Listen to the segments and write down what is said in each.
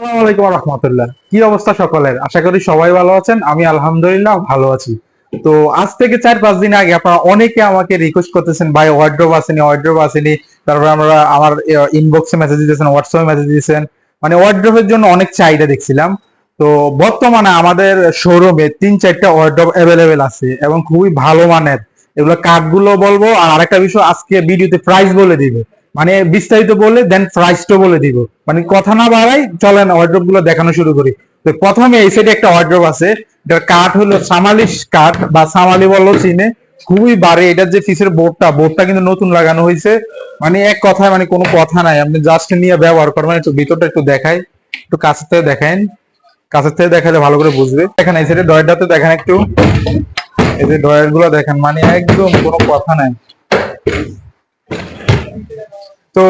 আলাইকুম রহমতুল্লাহ। কি অবস্থা সকলের? আশা করি সবাই ভালো আছেন। আমি আলহামদুলিল্লাহ ভালো আছি। তো আজ থেকে চার পাঁচ দিন আগে আপনারা অনেকে আমাকে রিকোয়েস্ট করতেছেন, ভাই ওয়ার্ড্রোব আসেনি ওয়ার্ড্রোব আসেনি। তারপরে আমরা আমার ইনবক্সে মেসেজ দিয়েছেন হোয়াটসঅ্যাপে মেসেজ দিয়েছেন মানে ওয়ার্ড্রোবের জন্য অনেক চাহিদা দেখছিলাম। তো বর্তমানে আমাদের শোরুমে তিন চারটা ওয়ার্ড্রোব অ্যাভেলেবেল আছে এবং খুবই ভালো মানের। এগুলো কাঠগুলো বলব। আর আরেকটা বিষয়, আজকে ভিডিওতে প্রাইস বলে দিবে। মানে বিস্তারিত বলে দেন প্রাইসটা বলে দিব। মানে কথা না বাড়াই চলেন ওয়ার্ড্রোবগুলো দেখানো শুরু করি। তো প্রথমে এই সাইডে একটা ওয়ার্ড্রোব আছে, এটার কাঠ হলো সামালিশ কাঠ বা সামালি বলল চিনে। খুবই বাড়ে, এটার যে পিসের বোর্ডটা বোর্ডটা কিন্তু নতুন লাগানো হয়েছে। মানে এক কথায় মানে কোনো কথা নাই, আপনি জাস্ট নিয়ে ব্যবহার করবেন একটু ভিতরটা একটু দেখাই, একটু কাছের থেকে দেখাইন কাছের থেকে দেখালে ভালো করে বুঝবে। দেখেন এই সাইডে ডয়ারটাতে দেখেন একটু। এই যে ডয়ারগুলো দেখেন মানে একদম কোনো কথা নাই। তো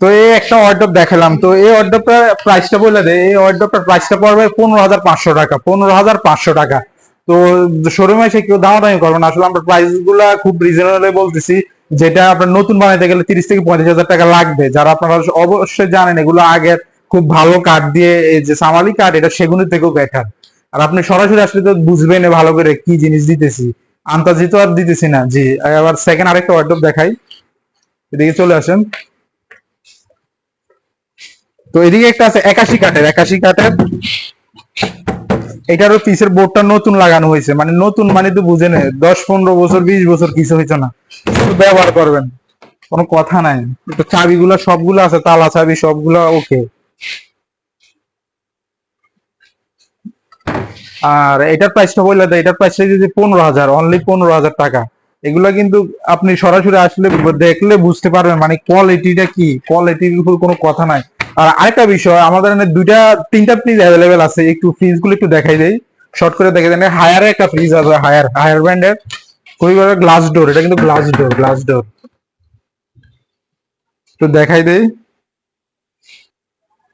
তো এই একটা অর্ডার দেখালাম। তো এই অর্ডারটা প্রাইসটা বলে দে। এই অর্ডারটার প্রাইসটা পড়বে পনেরো হাজার পাঁচশো টাকা, পনেরো হাজার পাঁচশো টাকা। তো শোরুমে এসে কেউ দামাদামি করবেন আসলে আমরা প্রাইসগুলা খুব রিজনেবল বলতেছি, যেটা আপনার নতুন বানাইতে গেলে তিরিশ থেকে পঁয়ত্রিশ হাজার টাকা লাগবে। যারা আপনারা অবশ্যই জানেন, এগুলো আগের খুব ভালো কাঠ দিয়ে, এই যে সামালি কাঠ এটা সেগুনের থেকেও বেটার আর আপনি সরাসরি আসলে তো বুঝবেন ভালো করে কি জিনিস দিতেছি। আন্তাজি তো আর দিতেছি না। জি আবার সেকেন্ড আরেকটা ওয়ার্ডরোব দেখাই। এদিকে চলে আসেন। তো এদিকে একটা আছে একাশি কাঠের একাশি কাঠের। এটারও পিসের বোর্ডটা নতুন লাগানো হয়েছে। মানে নতুন মানে তো বুঝে নেই দশ, পনেরো বছর, বিশ বছর কিছু হয়েছে না। ব্যবহার করবেন। কোনো কথা নাই। তো চাবিগুলো সবগুলো আছে, তালা চাবি সবগুলো ওকে আর এটার প্রাইসটা বললে এটার প্রাইসটা যদি পনেরো হাজার অনলি পনেরো হাজার টাকা। এগুলা কিন্তু আপনি সরাসরি আসলে দেখলে বুঝতে পারবেন মানে কোয়ালিটিটা কি? কোয়ালিটির উপর কোনো কথা নাই। আর আরেকটা বিষয়, আমাদের এখানে দুইটা, তিনটা ফ্রিজ অ্যাভেলেবেল আছে। একটু ফ্রিজগুলো একটু দেখাই দেই। শর্ট করে দেখে দেন হায়ারে একটা ফ্রিজ আছে হায়ার হায়ার ব্র্যান্ডের খুবই বড় গ্লাস ডোর এটা কিন্তু গ্লাস ডোর গ্লাস ডোর তো দেখাই দেই।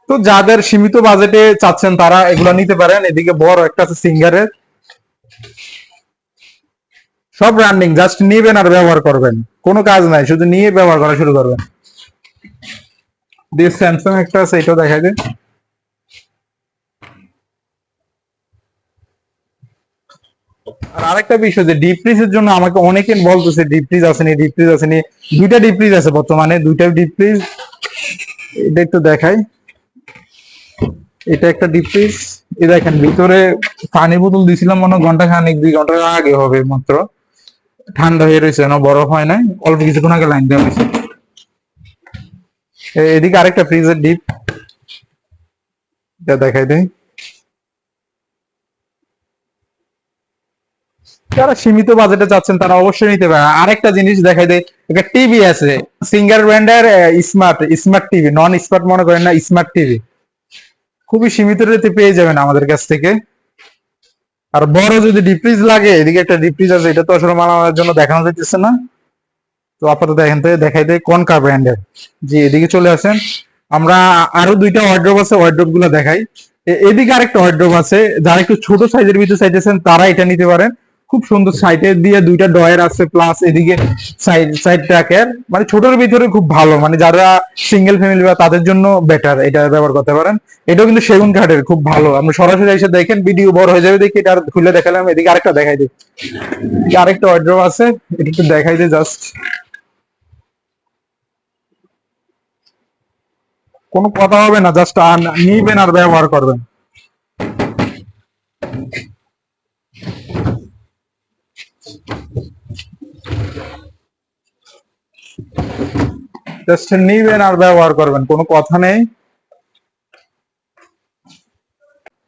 তো যাদের সীমিত বাজেটে চাচ্ছেন, তারা এগুলো নিতে পারেন। এদিকে বড় একটা আছে সিঙ্গারের। সব রানিং জাস্ট নিবেন আর ব্যবহার করবেন। কোনো কাজ নাই, শুধু নিয়ে ব্যবহার করা শুরু করবেন। দিয়ে স্যামসাং একটা আছে, এটাও দেখাই দেন। আর আরেকটা বিষয় যে ডিপ ফ্রিজের জন্য আমাকে অনেকে বলতেছে ডিপ ফ্রিজ আসেনি ডিপ ফ্রিজ আসেনি। দুইটা ডিপ ফ্রিজ আছে বর্তমানে, দুইটা ডিপ ফ্রিজ এটা একটু দেখাই। এটা একটা ডিপ ফ্রিজ দেখেন, ভিতরে পানি বোতল দিছিলাম মনে ঘণ্টা খানিক দুই ঘণ্টা আগে হবে মাত্র। ঠান্ডা হয়ে রয়েছে না বরফ হয় নাই, অল্প কিছুক্ষণ আগে লাইন দেওয়া হয়েছে। এদিকে আরেকটা ফ্রিজের ডিপ। এটা দেখাই দেই। যারা সীমিত বাজেটে চাচ্ছেন, তারা অবশ্যই নিতে পারে আরেকটা জিনিস দেখাই দেয় একটা টিভি আছে, সিঙ্গার ব্র্যান্ডের smart smart TV non smart মনে করেন না স্মার্ট টিভি। খুবই সীমিত রেটে পেয়ে যাবেন আমাদের কাছ থেকে। আর বড় যদি ডিপ্রিজ লাগে, এদিকে একটা ডিপ্রিজ আছে, এটা তো আসলে মালামালের জন্য দেখানো যাইতেছে না। তো আপাতত এখান থেকে দেখাই দেয় কোন কার ব্র্যান্ডের জি, এদিকে চলে আসেন। আমরা আরও দুইটা ওয়ার্ড্রোপ আছে ওয়ার্ড্রোপগুলো দেখাই। এদিকে আরেকটা ওয়ার্ড্রোপ আছে, যারা একটু ছোট সাইজের ভিতরে চাইতেছেন, তারা এটা নিতে পারেন। খুব সুন্দর সাইডে দিয়ে দুইটা ডয়ার আছে প্লাস এদিকে সাইড সাইড ট্র্যাকের মানে ছোটর ভিতরে খুব ভালো মানে যারা সিঙ্গেল ফ্যামিলি বা তাদের জন্য বেটার এটা ব্যবহার করতে পারেন। এটাও কিন্তু সেগুন কাঠের, খুব ভালো। আপনি সরাসরি এসে দেখেন ভিডিও বড় হয়ে যাবে দেখি এটা আর খুলে দেখালাম। এদিকে আরেকটা দেখাই দিই। আরেকটা ওয়ার্ড্রোব আছে, এটা একটু দেখাই দিই জাস্ট কোনো কথা হবে না জাস্ট নিবেন আর ব্যবহার করবেন। জাস্ট নিবেন আর ব্যবহার করবেন, কোনো কথা নেই।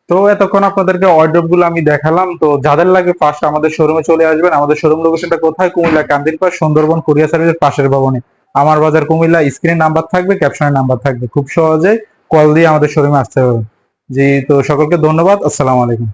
তো এতক্ষণ আপনাদেরকে অর্ডারগুলো আমি দেখালাম, তো যাদের লাগে ফার্স্ট আমাদের শোরুমে চলে আসবেন, আমাদের শোরুম লোকেশনটা কোথায়? কুমিল্লা কান্দিরপাড় সুন্দরবন কুরিয়ার সার্ভিসের পাশের ভবনে। আমার বাজার কুমিল্লা স্ক্রিনে নাম্বার থাকবে ক্যাপশনের নাম্বার থাকবে। খুব সহজে কল দিয়ে আমাদের শোরুমে আসতে হবে জি, তো সকলকে ধন্যবাদ, আসসালামু আলাইকুম।